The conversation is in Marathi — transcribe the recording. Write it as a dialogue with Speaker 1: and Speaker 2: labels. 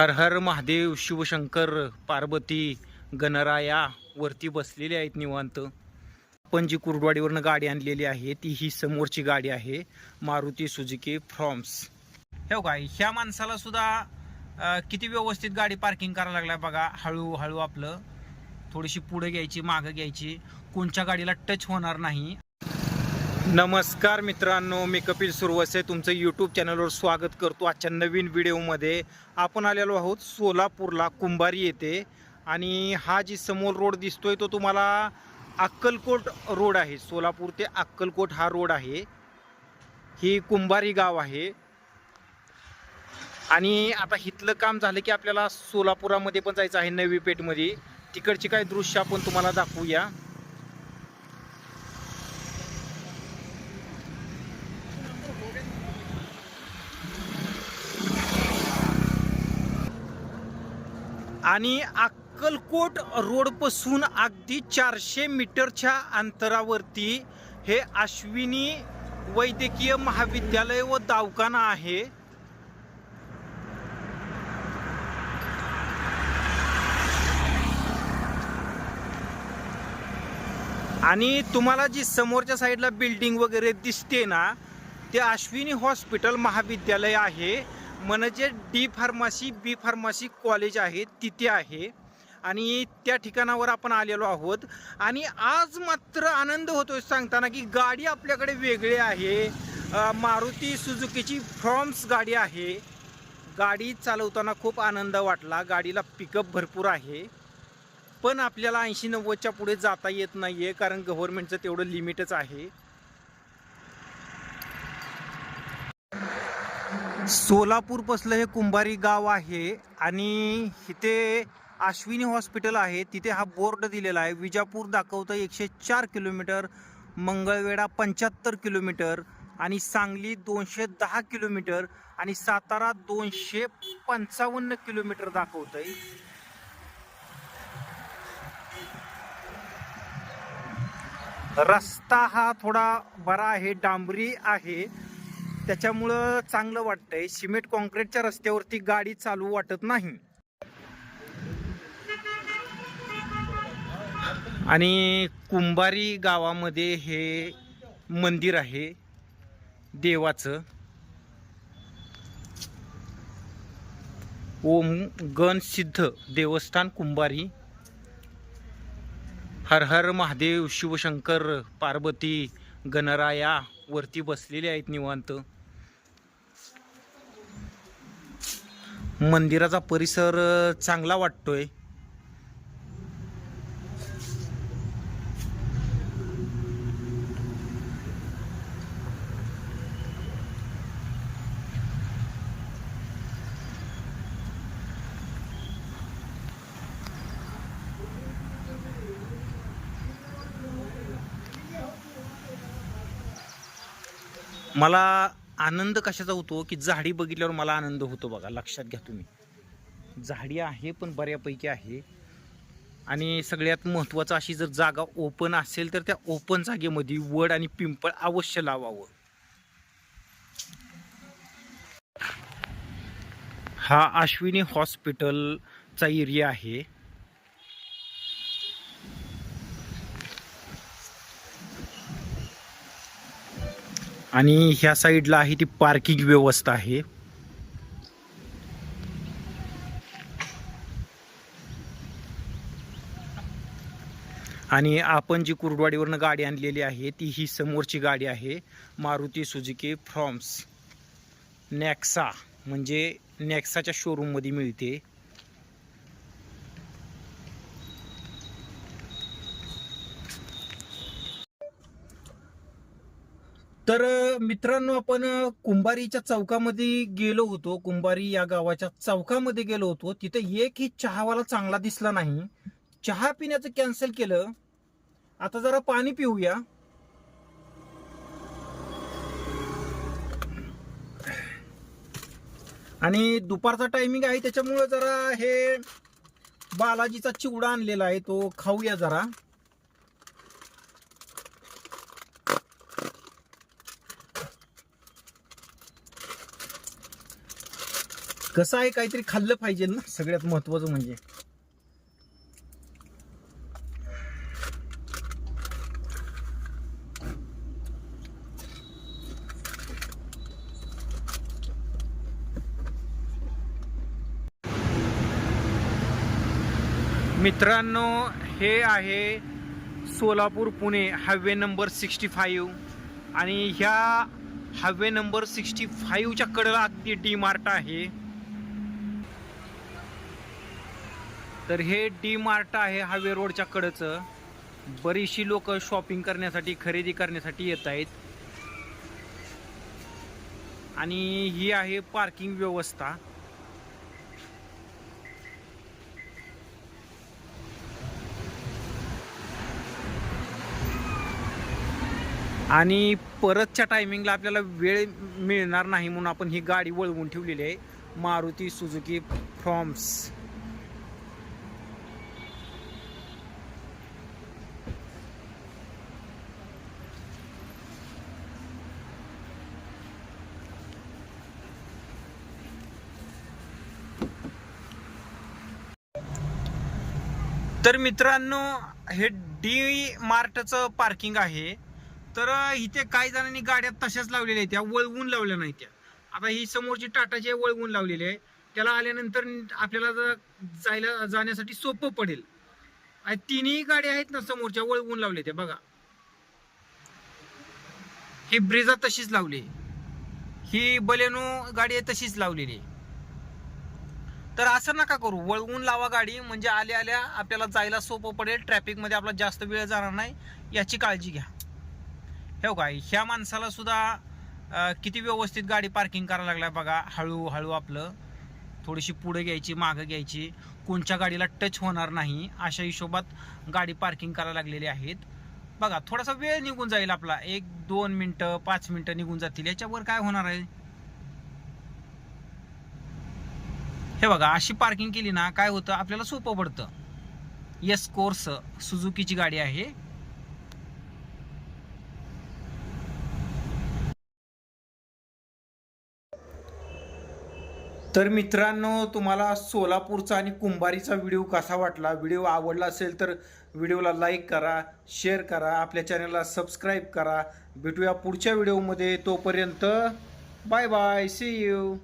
Speaker 1: हर हर महादेव शिवशंकर पार्वती गणराया वरती बसलेले आहेत निवांत. आपण जी कुर्डवाडीवरनं गाडी आणलेली आहे. ती ही समोरची गाडी आहे. Maruti Suzuki Fronx. हे काय ह्या माणसाला सुद्धा किती व्यवस्थित गाडी पार्किंग करायला लागलाय बघा. हळूहळू आपलं थोडीशी पुढे घ्यायची मागं घ्यायची. कोणच्या गाडीला टच होणार नाही. नमस्कार मित्रांनो मी कपिल सुरवसे तुमचं यूट्यूब चॅनलवर स्वागत करतो. आजच्या नवीन व्हिडिओमध्ये आपण आलेलो आहोत सोलापूरला कुंभारी येथे. आणि हा जी समोर रोड दिसतोय तो तुम्हाला अक्कलकोट रोड आहे. सोलापूर ते अक्कलकोट हा रोड आहे. ही कुंभारी गाव आहे. आणि आता इथलं काम झालं की आपल्याला सोलापुरामध्ये पण जायचं आहे नवी पेठमध्ये. तिकडची काय दृश्य आपण तुम्हाला दाखवूया. आणि अक्कलकोट रोडपासून अगदी चारशे मीटरच्या अंतरावरती हे अश्विनी वैद्यकीय महाविद्यालय व दवाखाना आहे. आणि तुम्हाला जी समोरच्या साईडला बिल्डिंग वगैरे दिसते ना ते अश्विनी हॉस्पिटल महाविद्यालय आहे. म्हणजे D pharmacy B pharmacy college आहे तिथे आहे. आणि त्या ठिकाणावर आपण आलेलो आहोत. आणि आज मात्र आनंद होतो सांगताना की गाडी आपल्याकडे वेगळी आहे. मारुती सुजुकीची फ्रॉम्स गाडी आहे. गाडी चालवताना खूप आनंद वाटला. गाडीला पिकअप भरपूर आहे. पण आपल्याला ऐंशी नव्वदच्या पुढे जाता येत नाही आहे कारण गव्हर्मेंटचं तेवढं लिमिटच आहे. सोलापूरपासलं हे कुंभारी गाव आहे आणि इथे अश्विनी हॉस्पिटल आहे. तिथे हा बोर्ड दिलेला आहे. विजापूर दाखवतं एकशे चार किलोमीटर मंगळवेढा पंच्याहत्तर किलोमीटर आणि सांगली दोनशे दहा किलोमीटर आणि सातारा दोनशे पंचावन्न किलोमीटर दाखवतंय. रस्ता हा थोडा बरा आहे डांबरी आहे. त्याच्यामुळं चांगलं वाटतंय. सिमेंट कॉन्क्रीटच्या रस्त्यावरती गाडी चालू वाटत नाही. आणि कुंभारी गावामध्ये हे मंदिर आहे. देवाचं. ओम गण सिद्ध देवस्थान कुंभारी. हर हर महादेव शिवशंकर पार्वती गणराया वरती बसलेले आहेत निवांत. मंदिराचा परिसर चांगला वाटतोय. मला आनंद कशाचा होतो की झाडी बघितल्यावर मला आनंद होतो बघा लक्षात घ्या तुम्ही. झाडी आहे पण बऱ्यापैकी आहे. आणि सगळ्यात महत्त्वाचं अशी जर जागा ओपन असेल तर त्या ओपन जागेमध्ये वड आणि पिंपळ अवश्य लावावं. हा अश्विनी हॉस्पिटलचा एरिया आहे. आणि ह्या साईडला आहे ती पार्किंग व्यवस्था आहे. आणि आपण जी कुर्डवाडीवरनं गाडी आणलेली आहे ती ही समोरची गाडी आहे मारुती सुजुकी फ्रॉम्स. नेक्सा म्हणजे नेक्साच्या शोरूममध्ये मिळते. तर मित्रांनो आपण कुंभारीच्या चौकामध्ये गेलो होतो. कुंभारी या गावाच्या चौकामध्ये गेलो होतो. तिथे एकही चहावाला चांगला दिसला नाही. चहा पिण्याचं कॅन्सल केलं. आता जरा पाणी पिऊया. आणि दुपारचा टायमिंग आहे त्याच्यामुळे जरा हे बालाजीचा चिवडा आणलेला आहे. तो खाऊया जरा. कसं आहे काहीतरी खाल्लं पाहिजे ना? सगळ्यात महत्वाचं म्हणजे. मित्रांनो हे आहे Solapur Pune highway number sixty five. आणि ह्या हायवे नंबर सिक्स्टी फाईव्हच्या कडेला अगदी डी मार्ट आहे. तर हे डी मार्ट आहे हायवे रोडच्या कडचं. बरीचशी लोक शॉपिंग करण्यासाठी खरेदी करण्यासाठी येत आहेत. आणि ही आहे पार्किंग व्यवस्था. आणि परतच्या टायमिंगला आपल्याला वेळ मिळणार नाही म्हणून आपण ही गाडी वळवून ठेवलेली आहे. Maruti Suzuki Fronx. तर मित्रांनो हे डी मार्टचं पार्किंग आहे. तर इथे काही जणांनी गाड्या तशाच लावलेल्या आहेत त्या वळवून लावल्या नाही त्या. आता ही समोरची टाटाची वळवून लावलेली आहे. त्याला आल्यानंतर आपल्याला जर जायला जाण्यासाठी सोपं पडेल. आणि तिन्ही गाड्या आहेत ना समोरच्या वळवून लावल्या त्या बघा. ही ब्रिजा तशीच लावली. ही बलेनो गाडी तशीच लावलेली आहे. तर असं नका करू. वळवून लावा गाडी म्हणजे आल्या आल्या आपल्याला जायला सोपं पडेल. ट्रॅफिकमध्ये आपला जास्त वेळ जाणार नाही. याची काळजी घ्या. हे काय ह्या माणसाला सुद्धा किती व्यवस्थित गाडी पार्किंग करायला लागल्या बघा. हळूहळू आपलं थोडीशी पुढे घ्यायची मागं घ्यायची. कोणच्या गाडीला टच होणार नाही अशा हिशोबात गाडी पार्किंग करायला लागलेली आहेत. बघा थोडासा वेळ निघून जाईल आपला. एक दोन मिनटं पाच मिनटं निघून जातील. याच्यावर काय होणार आहे? हे बघा अशी पार्किंग केली ना काय होतं? आपल्याला सोपं पडतं. येस कोर्स सुझुकीची गाडी आहे. तर मित्रांनो तुम्हाला सोलापूरचा आणि कुंभारीचा व्हिडिओ कसा वाटला? व्हिडिओ आवडला असेल तर व्हिडिओला लाईक करा शेअर करा आपल्या चॅनलला सबस्क्राईब करा. भेटूया पुढच्या व्हिडिओमध्ये तोपर्यंत बाय बाय सी यू